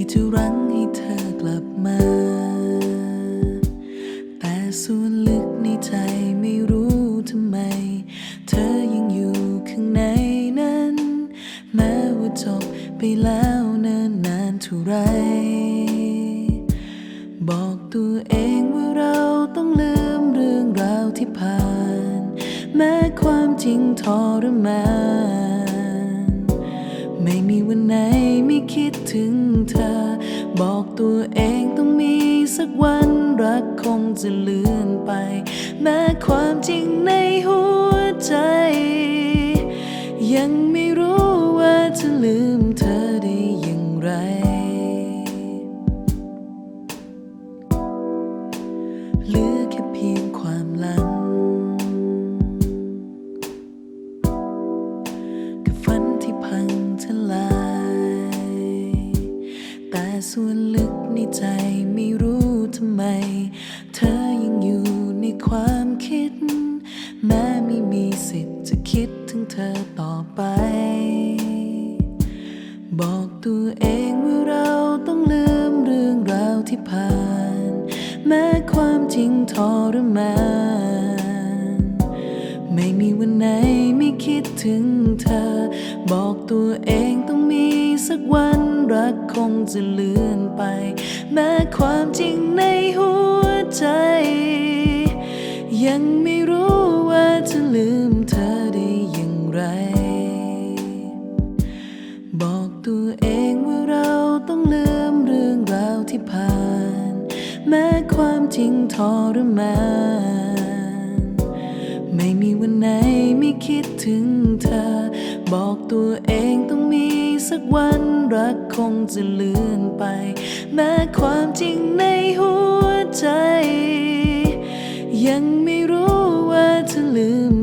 ที่จะรั้งให้เธอกลับมา แต่ส่วนลึกในใจไม่รู้ทำไม เธอยังอยู่ข้างในนั้น แม้ว่าจบไปแล้วนิ่นนานเท่าไร บอกตัวเองว่าเราต้องลืมเรื่องราวที่ผ่าน แม้ความจริงทรมาน ไม่มีวันไหนไม่คิดถึงเธอ บอกตัวเองต้องมีสักวันรักคงจะเลือนไป แม้ความจริงในหัวใจ ยังไม่รู้ว่าจะลืม ส่วนลึกในใจไม่รู้ทำไม เธอยังอยู่ในความคิด แม้ไม่มีสิทธิ์จะคิดถึงเธอต่อไป บอกตัวเองว่าเราต้องลืมเรื่องราวที่ผ่าน แม้ความจริงทรมาน ไม่มีวันไหนไม่คิดถึงเธอ บอกตัวเองต้องมี สักวันรักคงจะเลือนไป แม้ความจริงในหัวใจ ยังไม่รู้ว่าจะลืมเธอได้อย่างไร บอกตัวเองว่าเราต้องลืมเรื่องราวที่ผ่าน แม้ความจริงทรมานไม่มีวันไหนไม่คิดถึงเธอ บอกตัวเองต้องมี สักวันรักคงจะลือนไป แม้ความจริงในหัวใจ ยังไม่รู้ว่าจะลืม